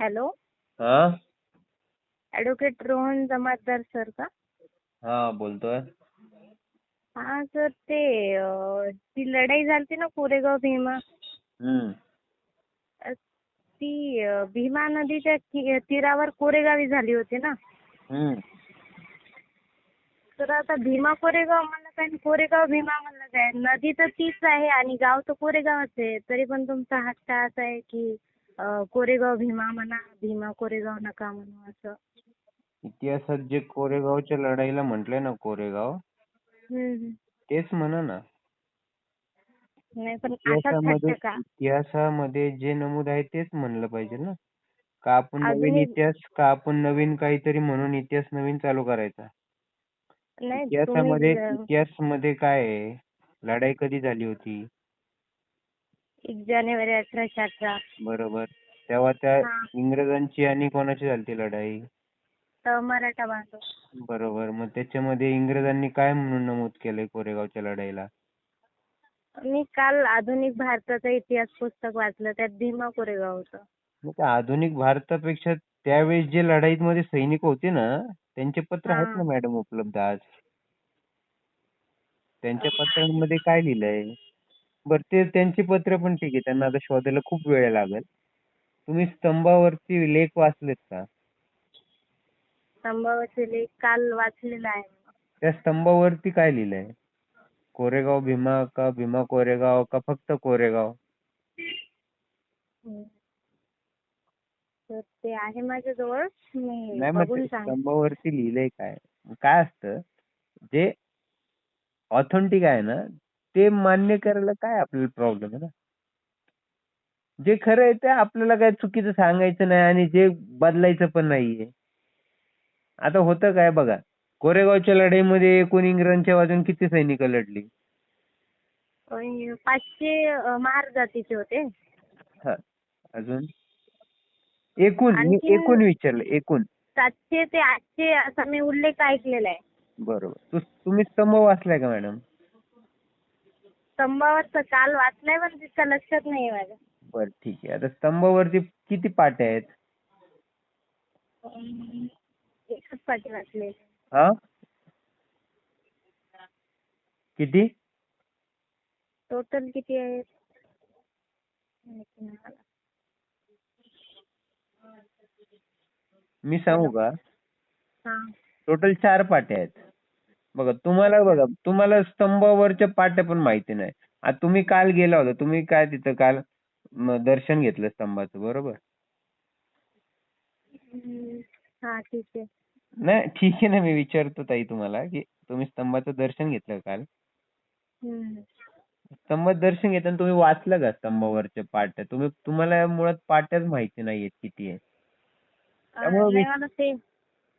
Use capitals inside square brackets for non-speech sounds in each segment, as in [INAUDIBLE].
Hello. हा? Advocate Rohan जमातदार sir का? हा बोलतोय. हा सर ते अं, ती लढाई झालती ना कोरेगाव भीमा. हम्म. ती अं, भीमा नदीच्या तीरावर कोरेगावी झाली होती ना. हम्म. तर आता भीमा कोरेगाव म्हणलं काय आणि कोरेगाव भीमा म्हणलं काय नदी तर तीच आहे आणि गाव तर कोरेगावच आहे. तरी पण तुमचा हट्ट असा आहे की कोरेगाव भीमा म्हणा भीमा कोरेगाव नका म्हणू असं. इतिहासात जे कोरेगावच्या लढाईला म्हटलंय ना कोरेगाव हम्म. तेच म्हणा ना. नाही पण असाच इतिहासामध्ये का? इतिहासामध्ये जे नमूद आहे तेच म्हणलं पाहिजे ना. का आपण नवीन अजूनही- इतिहास का आपण नवीन काहीतरी म्हणून इतिहास नवीन चालू करायचा? नाही इतिहासामध्ये तुम्ही इतिहासमध्ये काय आहे? लढाई कधी झाली होती? एक जानेवारी अठराशे अठरा. बरोबर. तेव्हा त्या हा. इंग्रजांची आणि कोणाची झालती लढाई? मराठा बांधव. बरोबर. मग त्याच्यामध्ये इंग्रजांनी काय म्हणून नमूद केलंय कोरेगावच्या लढाईला? मी काल आधुनिक भारताचं इतिहास पुस्तक वाचलं त्यात भीमा कोरेगाव होतं. मग त्या आधुनिक भारतापेक्षा त्यावेळेस जे लढाईमध्ये सैनिक होते ना त्यांचे पत्र आहेत ना. मॅडम उपलब्ध आज? त्यांच्या पत्रांमध्ये काय लिहिलंय? बर ते त्यांची पत्र पण ठीक आहे. त्यांना आता शोधायला खूप वेळ लागेल. तुम्ही स्तंभावरती लेख वाचलेत का? स्तंभावरचे लेख काल वाचलेला आहे. त्या स्तंभावरती काय लिहिलंय? कोरेगाव भीमा का भीमा कोरेगाव का फक्त कोरेगाव? हम्म. तर ते आहे माझ्याजवळ. मी नाही मग बघून ते सांग स्तंभावरती लिहिलंय काय? काय असतं? जे ऑथेंटिक आहे ना ते मान्य करायला काय आपल्याला प्रॉब्लेम आहे ना? जे खरं आहे ते आपल्याला काय चुकीचं सांगायचं नाही आणि जे बदलायचं पण नाहीये. आता होतं काय बघा कोरेगावच्या लढाईमध्ये एकूण इंग्रजांच्या बाजून किती सैनिक लढली? पाचशे अं, महार जातीचे होते. हा अजून? एकूण मी आणखीन- एकूण विचारलं एकूण. सातशे ते आठशे असा मी उल्लेख ऐकलेला आहे. बरोबर. तू तुम्ही स्तंभ वाचलाय का मॅडम? स्तंभावरचं काल वाचलंय पण तितकं लक्षात नाही माझ्या बर ठीक आहे. आता स्तंभावरती किती पाट्या आहेत? अं, एकच पाठी वाचले. हा? किती? टोटल किती आहेत? माहिती नाही मला. मी सांगू का? हा. टोटल चार पाट्या आहेत. बघा तुम्हाला बघा तुम्हाला स्तंभावरच्या पाट्या पण माहिती नाही. आता तुम्ही काल गेला होता तुम्ही काय तिथं काल म, दर्शन घेतलं स्तंभाचं बरोबर? हम्म, हा ठीक आहे. नाही ठीक आहे ना मी विचारतो ताई तुम्हाला की तुम्ही स्तंभाचं दर्शन घेतलं काल? हम्म. स्तंभात दर्शन घेताना तुम्ही वाचलं का स्तंभावरच्या पाट्या? तुम्ही तुम्हाला मुळात पाट्याच माहिती नाहीयेत किती आहे. त्यामुळे अं, नाही मी- मला ते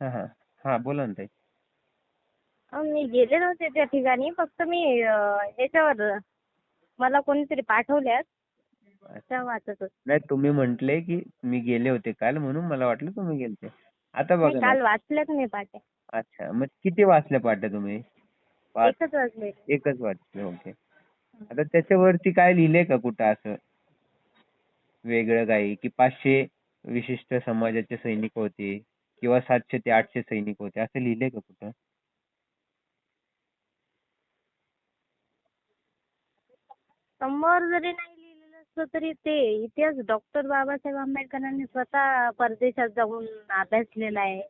हा हा. हा बोला ना ताई. मी गेले नव्हते त्या ठिकाणी. फक्त मी याच्यावर मला कोणीतरी पाठवल्यात. त्या वाचत होते. नाही तुम्ही म्हंटले की मी गेले होते काल म्हणून मला वाटलं तुम्ही गेलते. आता नाही, बघा काल ना वाचल्यात मी पाट्या अच्छा मग किती वाचल्या पाट्या तुम्ही? पाच? एकच वाचले. एकच वाचले ओके. आता त्याच्यावरती काय लिहिलंय का कुठं असं? वेगळं काही? की पाचशे विशिष्ट समाजाचे सैनिक होते किंवा सातशे ते आठशे सैनिक होते असं लिहिलंय का कुठं? समोर जरी नाही लिहिलेलं असलं तरी ते इतिहास डॉक्टर बाबासाहेब आंबेडकरांनी स्वतः परदेशात जाऊन अभ्यासलेला आहे.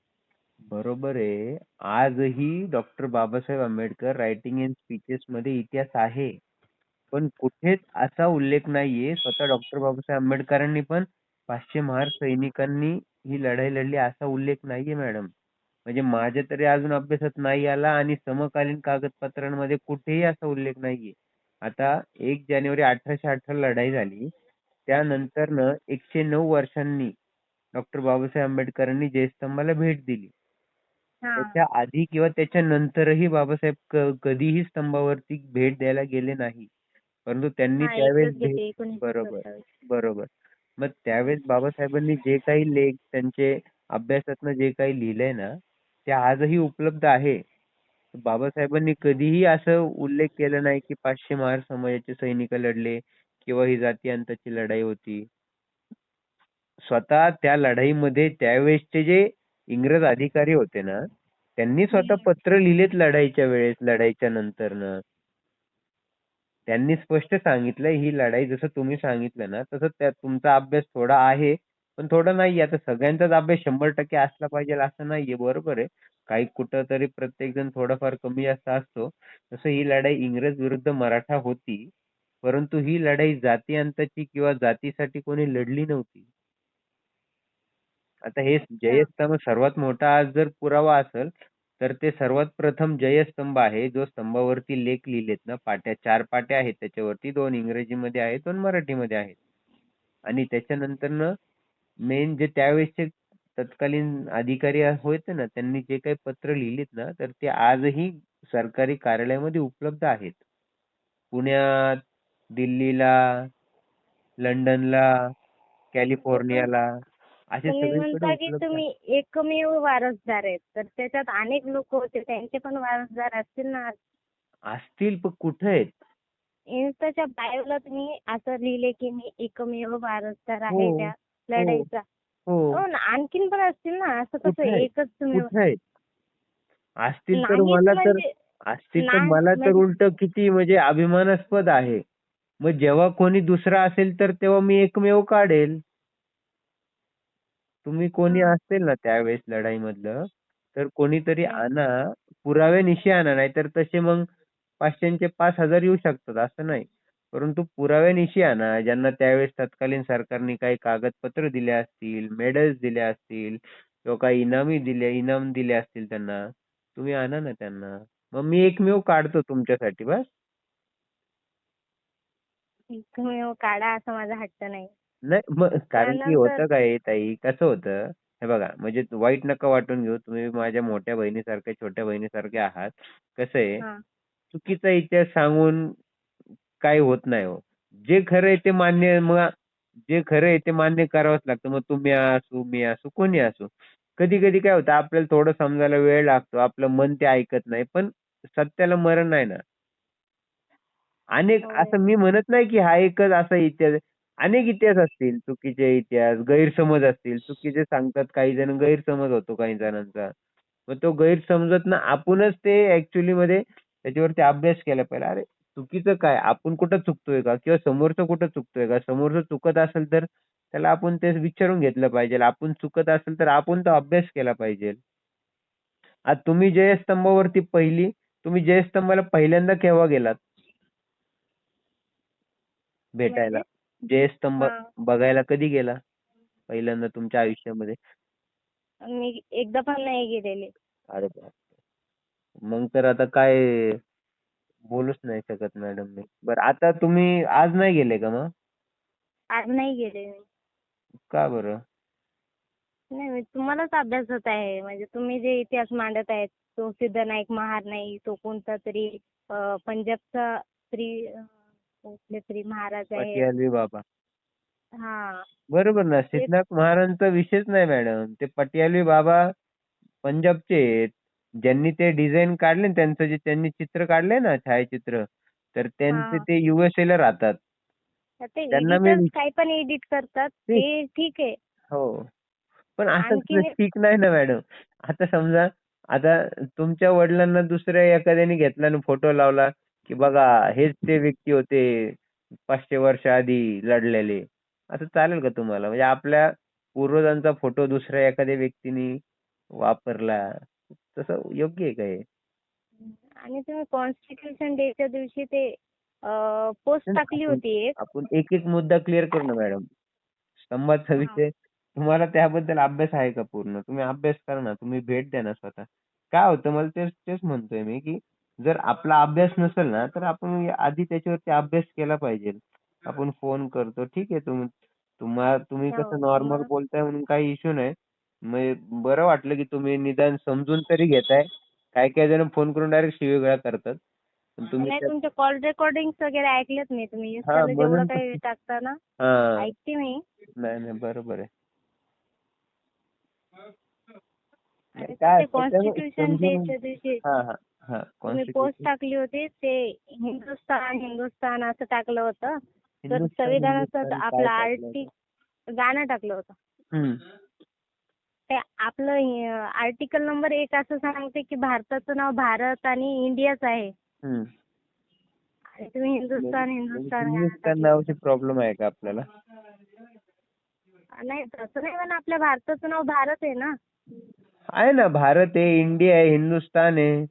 बरोबर आहे. आजही doctor Babasaheb Ambedkar writing and speeches मध्ये इतिहास आहे. पण कुठेच असा उल्लेख नाहीये. स्वतः डॉक्टर बाबासाहेब आंबेडकरांनी पण पाचशे महार सैनिकांनी ही लढाई लढली असा उल्लेख नाहीये मॅडम म्हणजे माझ्या तरी अजून अभ्यासात नाही आला आणि समकालीन कागदपत्रांमध्ये कुठेही असा उल्लेख नाहीये. आता एक जानेवारी अठराशे अठरा लढाई झाली. त्यानंतरनं एकशे नऊ वर्षांनी डॉक्टर बाबासाहेब आंबेडकरांनी जयस्तंभाला भेट दिली. त्याच्या आधी किंवा त्याच्या नंतरही बाबासाहेब कधीही स्तंभावरती भेट द्यायला गेले नाही. परंतु त्यांनी त्यावेळेस बरोबर. बरोबर. मग त्यावेळेस बाबासाहेबांनी जे काही लेख त्यांचे अभ्यासातनं जे काही लिहिलंय ना ते आजही उपलब्ध आहे. बाबासाहेबांनी कधीही असं उल्लेख केला नाही की पाचशे महार समाजाचे सैनिक लढले किंवा ही जातीयांताची लढाई होती. स्वतः त्या लढाईमध्ये त्यावेळेसचे जे इंग्रज अधिकारी होते ना त्यांनी स्वतः पत्र लिहिलेत लढाईच्या वेळेस लढाईच्या नंतरनं. त्यांनी स्पष्ट सांगितलं ही लढाई जसं तुम्ही सांगितलं ना तसं त्या तुमचा अभ्यास थोडा आहे पण थोडा नाहीये. आता सगळ्यांचाच अभ्यास शंभर टक्के असला पाहिजे असं नाहीये बरोबर आहे. काही कुठंतरी प्रत्येक जण थोडाफार कमी जास्त असतो. तसं ही लढाई इंग्रज विरुद्ध मराठा होती. परंतु ही लढाई जाती अंताची किंवा जातीसाठी कोणी लढली नव्हती. आता हे जयस्तंभ सर्वात मोठा आज जर पुरावा असेल तर ते सर्वात प्रथम जयस्तंभ आहे. जो स्तंभावरती लेख लिहिलेत ना पाट्या चार पाट्या आहेत. त्याच्यावरती दोन इंग्रजीमध्ये आहेत दोन मराठीमध्ये आहेत. आणि त्याच्यानंतर मेन जे त्यावेळेसचे तत्कालीन अधिकारी होते ना त्यांनी जे काही पत्र लिहिलीत ना तर ते आजही सरकारी कार्यालयामध्ये उपलब्ध आहेत. पुण्यात दिल्लीला लंडनला कॅलिफोर्नियाला असे तुम्ही म्हणता की उपलब्ध आहेत. तुम्ही एकमेव वारसदार आहेत. तर त्याच्यात अनेक लोक होते त्यांचे पण वारसदार असतील ना असतील पण कुठे आहेत? इन्स्टाच्या बायोला तुम्ही असं लिहिले की मी एकमेव वारसदार आहे हो, त्या लढाईचा. हो हो ना आणखीन पण असतील ना असं कसं? एकच तुम्ही असतील तर मला तर म्हणजे असतील तर मला तर म्हणजे- उलट किती म्हणजे अभिमानास्पद आहे मग जेव्हा कोणी दुसरा असेल तर तेव्हा मी एकमेव काढेल तुम्ही कोणी. असेल ना त्यावेळेस लढाईमधलं तर कोणीतरी. आणा पुराव्यानिशी आणा नाहीतर तसे मग पाचशेचे पाच हजार येऊ शकतात असं नाही परंतु पुराव्यानिशी आणा ज्यांना त्यावेळेस तत्कालीन सरकारने काही कागदपत्र दिले असतील मेडल्स दिले असतील किंवा काही इनामी दिले इनाम दिले असतील त्यांना तुम्ही आणा ना त्यांना. मग मी एकमेव काढतो तुमच्यासाठी बस. एकमेव काढा असा माझा हट्ट नाही. नाही मग कारण की त्यानंतर- होतं काय ताई कसं होतं हे बघा म्हणजे वाईट नका वाटून घेऊ तुम्ही माझ्या मोठ्या बहिणीसारखे छोट्या बहिणीसारखे आहात. कसं आहे हा. चुकीचा इतिहास सांगून काही होत नाही हो. जे खरं आहे ते मान्य मग जे खरं आहे ते मान्य करावंच लागतं. मग तुम्ही असू मी असू कोणी असू. कधी कधी काय होतं आपल्याला थोडं समजायला वेळ लागतो. आपलं मन ते ऐकत नाही. पण सत्याला मरण नाही ना. अनेक हो. असं मी म्हणत नाही की हा एकच असा इतिहास आहे. अनेक इतिहास असतील चुकीचे इतिहास गैरसमज असतील. चुकीचे सांगतात काही जण गैरसमज होतो काही जणांचा. मग तो गैरसमजत ना आपणच ते ऍक्च्युली मध्ये त्याच्यावरती अभ्यास केला पाहिजे. अरे चुकीचं काय? आपण कुठं चुकतोय का? किंवा समोरचं कुठं चुकतोय का? समोरचं चुकत असेल तर त्याला आपण ते विचारून घेतलं पाहिजे. आपण चुकत असेल तर आपण तो अभ्यास केला पाहिजे. आज तुम्ही जयस्तंभावरती पहिली तुम्ही जयस्तंभाला पहिल्यांदा केव्हा गेलात? भेटायला. जयस्तंभ हा. बघायला कधी गेला? पहिल्यांदा तुमच्या आयुष्यामध्ये? मी एकदा पण नाही गेलेले. अरे मग तर आता काय बोलूच नाही शकत मॅडम मी. बरं आता तुम्ही आज नाही गेले का मग? आज नाही गेले मी. का बरं? नाही तुम्हालाच अभ्यास होत आहे. म्हणजे तुम्ही जे इतिहास मांडत आहेत तो सिद्धनाईक महार नाही तो कोणता तरी अं, पंजाबचा तरी अं, कुठले तरी महाराज आहे बाबा. हा. बरोबर ना सिद्धनाथ महाराजांचा विषयच नाही मॅडम ते पटियालवी बाबा पंजाबचे आहेत. ज्यांनी ते डिझाईन काढले ना त्यांचं जे त्यांनी चित्र काढले ना छायाचित्र तर त्यांचे. ते USA ला राहतात. ते त्यांना मी editors पण एडिट करतात ते- ठीक आहे. हो. पण असं ठीक नाही ना मॅडम आता समजा आता तुमच्या वडिलांना दुसऱ्या एखाद्याने घेतला आणि फोटो लावला की बघा हेच ते व्यक्ती होते पाचशे वर्ष आधी लढलेले. असं चालेल का तुम्हाला? म्हणजे आपल्या पूर्वजांचा फोटो दुसऱ्या एखाद्या व्यक्तीने वापरला. तसं योग्य आहे का हे? आणि तुम्ही कॉन्स्टिट्यूशन डेच्या दिवशी ते पोस्ट टाकली होती एक. आपण एक एक मुद्दा क्लिअर करू ना मॅडम स्तंभाचा. विषय. तुम्हाला त्याबद्दल अभ्यास आहे का पूर्ण? तुम्ही अभ्यास करा ना. तुम्ही भेट द्या ना स्वतः. काय होतं मला तेच तेच म्हणतोय मी की जर आपला अभ्यास नसेल ना तर आपण आधी त्याच्यावरती अभ्यास केला पाहिजे. आपण फोन करतो. ठीक आहे तुम्ही तुम्हा तुम्ही कसं नॉर्मल तुम्हाला- बोलताय म्हणून काही इश्यू नाही. मग बरं वाटलं की तुम्ही निदान समजून तरी घेताय. काही काही जण फोन करून डायरेक्ट शिवीगाळ करतात. पण तुम्ही नाही त्या- तुमचे कॉल रेकॉर्डिंग वगैरे ऐकलेत मी तुम्ही. हा, इंस्टाला जेवढं म्हणून काही टाकता ना [LAUGHS] हा. ऐकते मी. नाही नाही बरोबर आहे. आणि काय ते कॉन्स्टिट्यूशन समजून- डेच्या दिवशी हा हा हा तुम्ही पोस्ट टाकली होती ते हिंदुस्थान हिंदुस्थान असं टाकलं होतं. तर हिंदुस्थान, संविधानाचं हिंदुस्थान आपलं काय आर्टिक गाणं टाकलं होतं. हम्म. ते आपलं आर्टिकल नंबर एक असं सांगते की भारताचं नाव भारत आणि इंडियाच आहे. आणि तुम्ही हिंदुस्तान हिंदुस्तान गाणं हिंदुस्तान टाकलं. नावाची प्रॉब्लेम आहे का आपल्याला नाही तसं नाही पण आपल्या भारताचं नाव भारत आहे ना आहे ना भारत आहे इंडिया आहे हिंदुस्तान आहे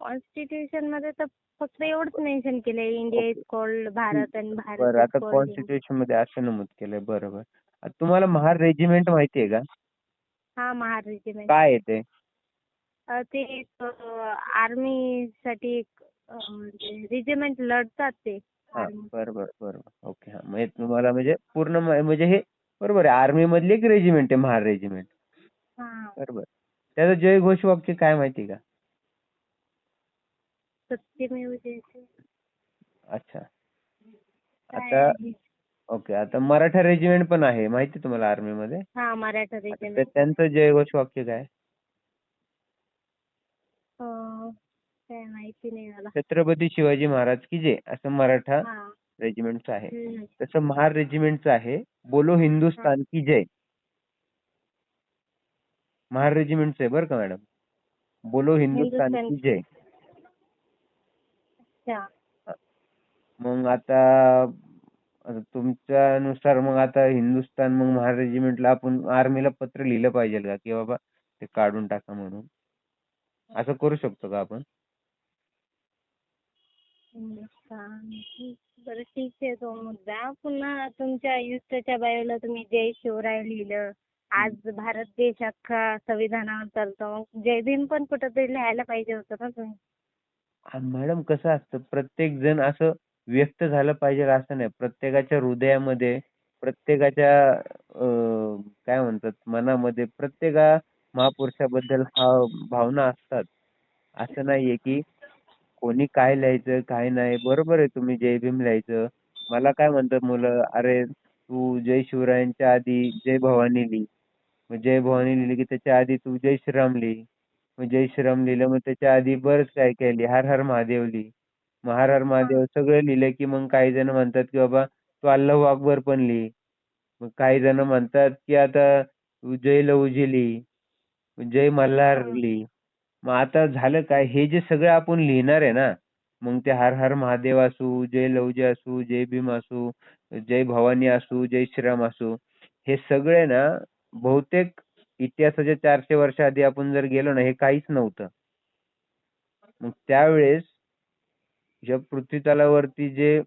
कॉन्स्टिट्यूशनमध्ये तर फक्त एवढंच मेन्शन केलंय इंडिया इज कॉल्ड भारत आणि भारत बरं आता. कॉन्स्टिट्यूशनमध्ये असं नमूद केलंय बरोबर तुम्हाला महार रेजिमेंट माहिती आहे का हा महार रेजिमेंट. काय आहे ते? ते एक आर्मी साठी एक रेजिमेंट लढतात ते. हा army. बरोबर बरोबर. ओके हा. म्हणजे तुम्हाला म्हणजे पूर्ण मा- म्हणजे हे बरोबर आहे. आर्मी मधली एक रेजिमेंट आहे महार रेजिमेंट. हा. बरोबर. त्याचं जयघोष वाक्य काय माहिती का? सत्यमेव जयते अच्छा. काय आता आहे? ओके आता मराठा रेजिमेंट पण आहे माहिती आहे तुम्हाला आर्मी मध्ये? हा मराठा आता रेजिमेंट ते- त्यांचं जयघोष वाक्य काय? काय माहिती नाही मला. छत्रपती शिवाजी महाराज की जय असं मराठा हा. रेजिमेंटचं आहे. हम्म. तसं महार रेजिमेंटचं आहे बोलो हिंदुस्तान की जय. महार रेजिमेंटचं आहे बरं का मॅडम बोलो हिंदुस्तान हिंदुस्तान की जय. अच्छा. मग आता तुमच्यानुसार मग आता हिंदुस्तान मग महार रेजिमेंटला आपण आर्मीला पत्र लिहिलं पाहिजे का? की बाबा ते काढून टाका म्हणून. असं करू शकतो का आपण? हिंदुस्तान. बरं ठीक आहे तो मुद्दा. पुन्हा तुमच्या युद्धाच्या बायोला तुम्ही जय शिवराय लिहिलं. आज भारत देश अख्खा संविधानावर चालतो. मग जय भीम पण कुठंतरी लिहायला पाहिजे होतं ना तुम्ही? मॅडम कसं असतं? प्रत्येक जण असं व्यक्त झालं पाहिजे असं नाही. प्रत्येकाच्या हृदयामध्ये प्रत्येकाच्या अं, काय म्हणतात मनामध्ये प्रत्येका महापुरुषाबद्दल हा भावना असतात. असं नाहीये की कोणी काय लिहायचं काय नाही. बरोबर आहे तुम्ही जय भीम लिहायचं. मला काय म्हणतात मुलं अरे तू जय शिवरायांच्या आधी जय भवानी लिही. मग जय भवानी लिहिली की त्याच्या आधी तू जय श्रीराम लिही. मग जय श्रीराम लिहिलं मग त्याच्या आधी बरंच काय काय लिही. हर हर महादेव लिही. मग हर हर महादेव सगळं लिहिलं की मग काही जण म्हणतात की बाबा तू अल्लाहू अकबर पण लिही. मग काही जण म्हणतात की आता जय लहुजी लिही जय मल्हार. लिही. मग आता झालं काय? हे जे सगळं आपण लिहिणार आहे ना मग ते हर हर महादेव असू जय लहुजी असू जय भीम असू जय भवानी असू जय श्रीराम असू हे सगळे ना बहुतेक इतिहासाच्या चारशे वर्ष आधी आपण जर गेलो ना हे काहीच नव्हतं. मग त्यावेळेस या पृथ्वीतलावरती जे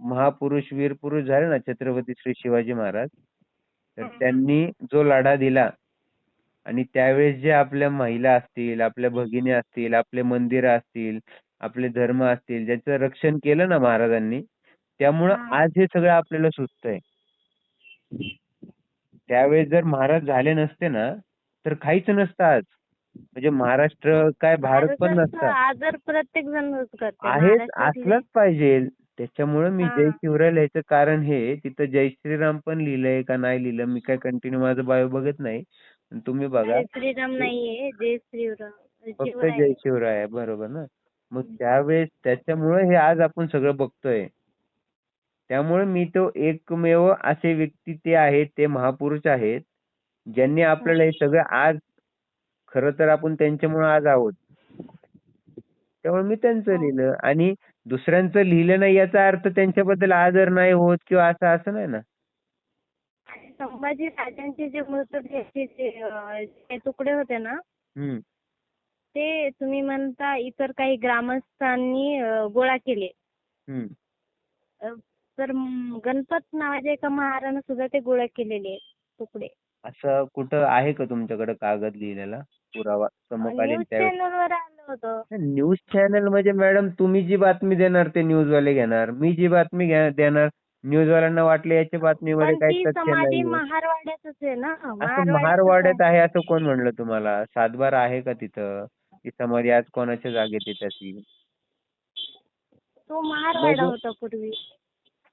महापुरुष वीर पुरुष झाले ना छत्रपती श्री शिवाजी महाराज तर. त्यांनी जो लढा दिला आणि त्यावेळेस जे आपल्या महिला असतील आपल्या भगिनी असतील आपले मंदिर असतील आपले धर्म असतील ज्याचं रक्षण केलं ना महाराजांनी त्यामुळं. आज हे सगळं आपल्याला सुचतंय त्यावेळेस जर महाराज झाले नसते ना तर काहीच नसतं आज म्हणजे महाराष्ट्र काय भारत पण नसता. आदर प्रत्येक जण करते. आहेच. असलंच पाहिजे. त्याच्यामुळं मी जय. शिवराय लिहायचं कारण हे तिथं जय श्रीराम पण लिहिलंय का नाही लिहिलं मी काय कंटिन्यू माझं बायो बघत नाही. तुम्ही बघा. जय श्रीराम नाहीये जय श्रीराम फक्त शिवराय. जय शिवराय आहे बरोबर ना? मग त्यावेळेस त्याच्यामुळे हे आज आपण सगळं बघतोय. त्यामुळे मी तो एकमेव असे व्यक्ती ते आहेत ते महापुरुष आहेत ज्यांनी आपल्याला हे सगळं आज खरं तर आपण त्यांच्यामुळे आज आहोत. त्यामुळे मी त्यांचं हो. लिहिलं आणि दुसऱ्यांचं लिहिलं नाही याचा अर्थ त्यांच्याबद्दल आदर नाही होत किंवा असं असं नाही ना? संभाजी राजांचे जे मृतदेहाचे जे अं, जे तुकडे होते ना? हम्म. ते तुम्ही म्हणता इतर काही ग्रामस्थांनी अं, गोळा केले. हम्म. तर म, गणपत नावाच्या एका महारानं सुद्धा ते गोळा केलेले तुकडे. असं कुठं आहे का तुमच्याकडे कागद लिहिलेला पुरावा? समकालीन न्यूज आलं होतं. न्यूज चॅनल म्हणजे मॅडम तुम्ही जी बातमी देणार ते न्यूजवाले घेणार. मी जी बातमी घ्या- देणार न्यूजवाल्यांना वाटले याच्या बातमीमध्ये पण काही ती तथ्य समाधी नाही महारवाड्यातच आहे ना? असं महारवाड्यात आहे. असं कोण म्हणलं तुम्हाला? सातबारा आहे का तिथं? ती समाधी आज कोणाच्या जागेत आहे त्याची? तो महारवाडा. होता पूर्वी.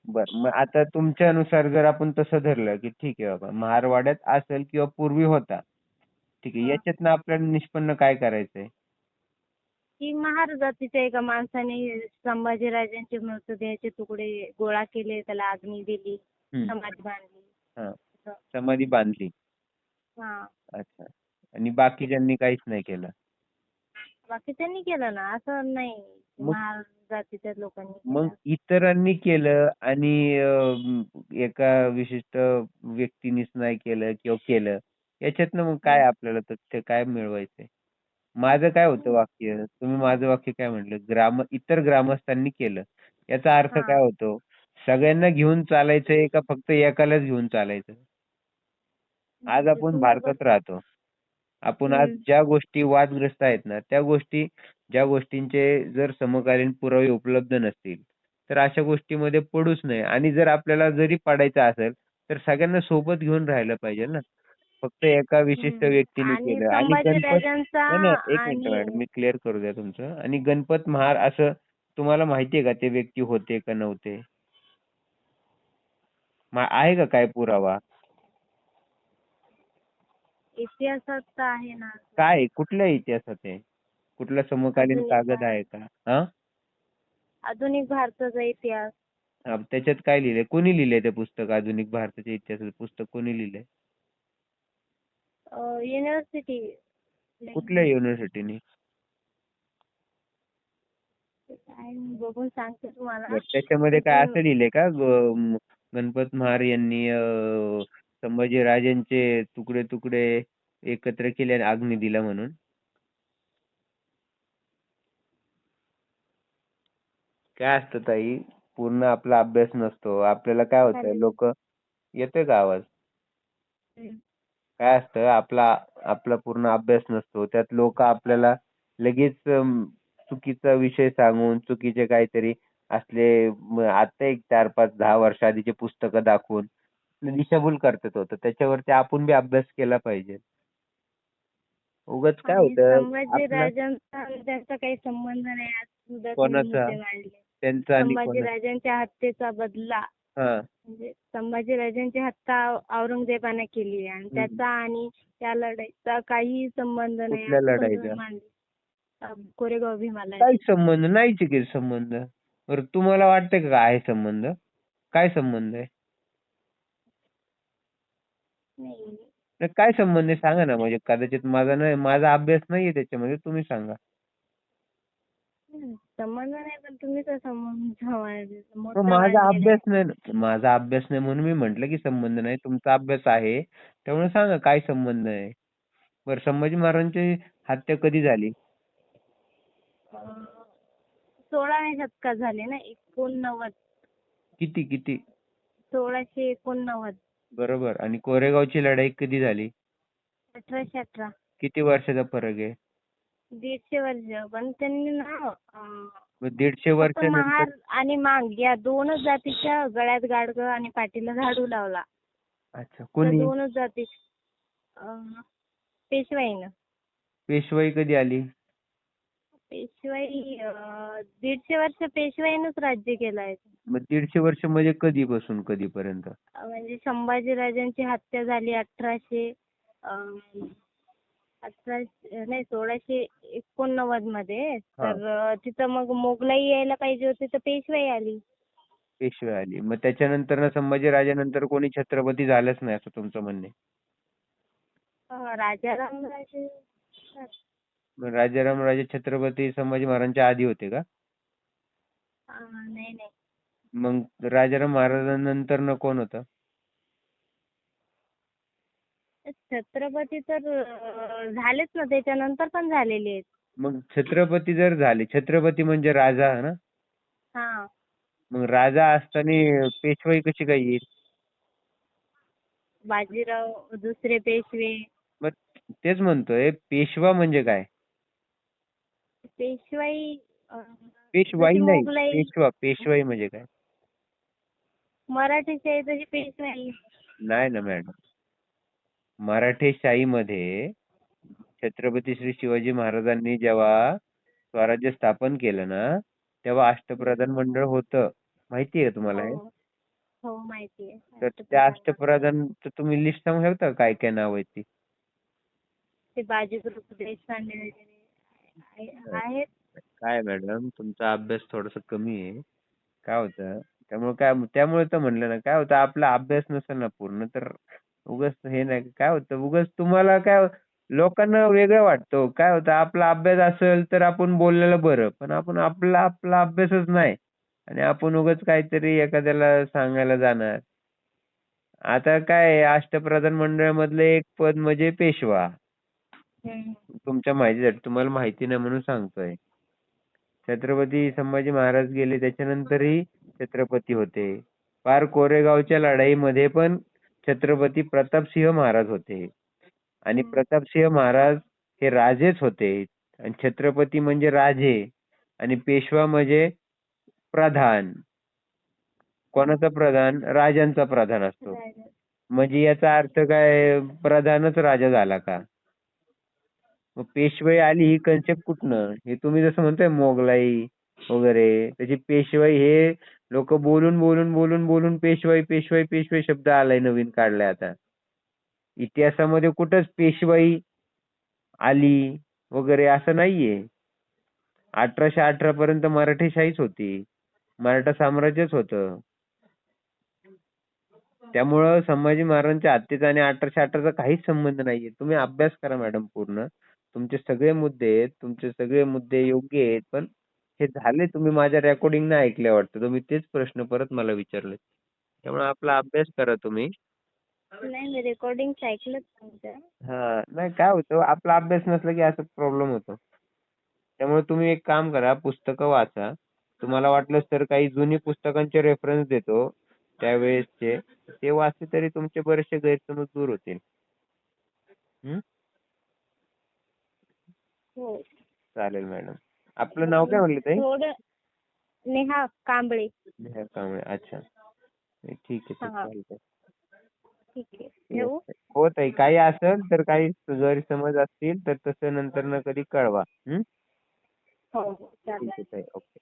बर मग आता तुमच्यानुसार जर आपण तसं धरलं की ठीक आहे बाबा महारवाड्यात असेल किंवा पूर्वी होता ठीक आहे. याच्यातनं आपल्याला निष्पन्न काय करायचंय? की महार जातीच्या एका माणसाने संभाजीराजांचे मृतदेहाचे तुकडे गोळा केले त्याला अग्नी दिली हम्म. समाधी बांधली. हा. समाधी बांधली. हा. अच्छा. आणि बाकीच्यांनी काहीच नाही केलं? बाकी त्यांनी केलं ना असं नाही. मग- महार जातीच्या लोकांनी मग केलं. इतरांनी केलं आणि अं, एका विशिष्ट व्यक्तीनेच नाही केलं किंवा केलं याच्यातनं मग काय आपल्याला तथ्य काय मिळवायचंय? माझं काय होतं वाक्य? तुम्ही माझं वाक्य काय म्हटलं? ग्राम इतर ग्रामस्थांनी केलं. याचा अर्थ हा. काय होतो? सगळ्यांना घेऊन चालायचंय का फक्त एकालाच घेऊन चालायचं? आज म्हणजे आपण भारतात राहतो. आपण आज. ज्या गोष्टी वादग्रस्त आहेत ना त्या गोष्टी ज्या गोष्टींचे जर समकालीन पुरावे उपलब्ध नसतील तर अशा गोष्टीमध्ये पडूच नये. आणि जर आपल्याला जरी पडायचं असेल तर सगळ्यांना सोबत घेऊन राहायला पाहिजे ना. फक्त एका विशिष्ट. व्यक्तीने केलं. आणि गणपत नाही नाही एक मिनिट मॅडम मी क्लिअर करू द्या तुमचं. आणि गणपत महार असं तुम्हाला माहितीये का? ते व्यक्ती होते का नव्हते? आहे का काय पुरावा? इतिहासात तर आहे ना. काय कुठल्या इतिहासात आहे? कुठला समकालीन कागद. आहे का? हा? आधुनिक भारताचा इतिहास. हा, त्याच्यात काय लिहिलंय? कोणी लिहिलंय ते पुस्तक? आधुनिक भारताच्या इतिहासाचं पुस्तक कोणी लिहिलंय? युनिव्हर्सिटी कुठल्या युनिव्हर्सिटीने बघून सांगते तुम्हाला. त्याच्यामध्ये काय असं लिहिलंय का? ग- म- गणपत महार यांनी अं, संभाजीराजांचे तुकडे तुकडे एकत्र केले आणि अग्नी दिला म्हणून. काय असतं ताई? पूर्ण आपला अभ्यास नसतो. आपल्याला काय होतं. लोक येतोय का आवाज. काय असतं? आपला आपला पूर्ण अभ्यास नसतो. त्यात लोक आपल्याला लगेच चुकीचा विषय सांगून चुकीचे काहीतरी असले आता एक चार पाच दहा वर्ष आधीचे पुस्तकं दाखवून दिशाभूल करतात होतं. त्याच्यावरती आपण बी अभ्यास केला पाहिजे. उगाच काय होतं? त्यांचा काही संबंध नाही. कोणाचा? त्यांचं संभाजीराजांच्या हत्येचा बदला. हा. म्हणजे संभाजीराजांची हत्या औरंगजेबाने केली आणि. त्याचा आणि त्या लढाईचा काही संबंध नाही. कोरेगाव भीमाला काही संबंध? नाहीच की संबंध. बरं तुम्हाला वाटतंय का आहे संबंध? काय संबंध आहे? नाही. काय संबंध आहे? सांगा ना म्हणजे कदाचित माझा नाही माझा अभ्यास नाहीये त्याच्यामध्ये तुम्ही सांगा. संबंध नाही पण तुम्ही तर संबंध माझा अभ्यास नाही. माझा अभ्यास नाही म्हणून मी म्हंटल की संबंध नाही तुमचा अभ्यास आहे त्यामुळे सांगा काय संबंध आहे? बरं संभाजी महाराजांची हत्या कधी झाली? सोळाव्या शतकात झाले ना एकोणनव्वद. किती किती? सोळाशे एकोणनव्वद. बरोबर. आणि कोरेगावची लढाई कधी झाली? अठराशे अठरा. किती वर्षाचा फरक आहे? दीडशे वर्ष. पण त्यांनी ना अ, मग दीडशे फक्त महार आणि मांग या दोनच जातीच्या गळ्यात गाडगं आणि पाठीला झाडू लावला. अच्छा. त्या कोणी दोनच जाती अ, पेशवाईनं. पेशवाई कधी आली? पेशवाई दीडशे वर्ष पेशवाईनंच राज्य केलं आहे. मग दीडशे वर्ष म्हणजे कधीपासून कधीपर्यंत? म्हणजे संभाजीराजांची हत्या झाली अठराशे अ, अठराशे नाही सोळाशे एकोणनव्वदमध्ये. तर तिथं मग मोगलाई यायला पाहिजे होती तर पेशवाई आली. पेशवाई आली. मग त्याच्यानंतर ना संभाजी राजानंतर कोणी छत्रपती झालंच नाही असं तुमचं म्हणणे अ, राजाराम राजे राजाराम राजे छत्रपती संभाजी महाराजांच्या आधी होते का? नाही नाही. मग राजाराम महाराजांनंतर न कोण होतं? छत्रपती तर झालेच ना त्याच्यानंतर पण झालेले आहेत. मग छत्रपती जर झाले छत्रपती म्हणजे राजा ना? हा. मग राजा असताना पेशवाई कशी काय येईल? बाजीराव दुसरे पेशवे. मग तेच म्हणतोय पेशवा म्हणजे काय? पेशवाई पेशवाई नाही मोगलाई. पेशवा पेशवाई म्हणजे काय? मराठीची आहे तशी पेशवाई. नाही ना मॅडम. मराठेशाहीमध्ये छत्रपती श्री शिवाजी महाराजांनी जेव्हा स्वराज्य स्थापन केलं ना तेव्हा अष्टप्रधान मंडळ होतं. माहिती आहे तुम्हाला हे? हो हो माहिती आहे. तर त्या अष्टप्रधान तर तुम्ही लिस्ट सांगू शकता काय काय नाव आहेत ती? ते बाजीप्रभू देशपांडे वगैरे. आहे- आहेत. काय मॅडम तुमचा अभ्यास थोडासा कमी आहे. काय होतं? त्यामुळे काय त्यामुळे तर म्हणलं ना काय होतं आपला अभ्यास नसेल ना पूर्ण तर उगाच हे नाही काय होतं उगाच तुम्हाला काय लोकांना वेगळं वाटतं. काय होतं आपला अभ्यास असेल तर आपण बोललेलं बरं पण आपण आपला आपला अभ्यासच नाही. आणि आपण उगाच काहीतरी एखाद्याला सांगायला जाणार. आता काय अष्टप्रधान मंडळामधलं एक पद म्हणजे पेशवा. तुमच्या माहितीसाठी तुम्हाला माहिती नाही म्हणून सांगतोय. छत्रपती संभाजी महाराज गेले त्याच्यानंतरही छत्रपती होते. पार कोरेगावच्या लढाईमध्ये पण छत्रपती प्रतापसिंह महाराज होते. आणि. प्रतापसिंह महाराज हे राजेच होते. आणि छत्रपती म्हणजे राजे आणि पेशवा म्हणजे प्रधान. कोणाचा प्रधान? राजांचा प्रधान असतो. म्हणजे याचा अर्थ काय? प्रधानच राजा झाला का? मग पेशवाई आली ही कन्सेप्ट कुठनं? हे तुम्ही जसं म्हणताय मोगलाई वगैरे. त्याची पेशवाई हे लोक बोलून बोलून बोलून बोलून पेशवाई पेशवाई पेशवाई शब्द आलाय नवीन काढलाय आता. इतिहासामध्ये कुठंच पेशवाई आली वगैरे असं नाहीये. अठराशे अठरा पर्यंत मराठेशाहीच होती. मराठा साम्राज्यच होतं. त्यामुळं संभाजी महाराजांच्या हत्येचा आणि अठराशे अठराचा काहीच संबंध नाहीये. तुम्ही अभ्यास करा मॅडम पूर्ण. तुमचे सगळे मुद्दे आहेत तुमचे सगळे मुद्दे योग्य आहेत पण हे झाले तुम्ही माझ्या रेकॉर्डिंग नाही ऐकल्या वाटतं. तुम्ही तेच प्रश्न परत मला विचारले. त्यामुळे आपला अभ्यास करा तुम्ही. नाही मी रेकॉर्डिंग ऐकलं हा नाही काय होतं आपला अभ्यास नसला की असं प्रॉब्लेम होतो. त्यामुळे तुम्ही एक काम करा पुस्तकं वाचा. तुम्हाला वाटलं तर काही जुनी पुस्तकांचे रेफरन्स देतो त्यावेळेसचे. ते वाचले तरी तुमचे बरेचसे गैरसमज दूर होतील. चालेल मॅडम. आपलं नाव काय म्हणलं ताई? नेहा कांबळे. नेहा कांबळे अच्छा. ठीक आहे ठीक हा. आहे हो ताई काही असेल तर काही गैरसमज असतील तर तसं नंतर न कधी कळवा. हं? हो हो ठीक चालेल आहे ताई ओके.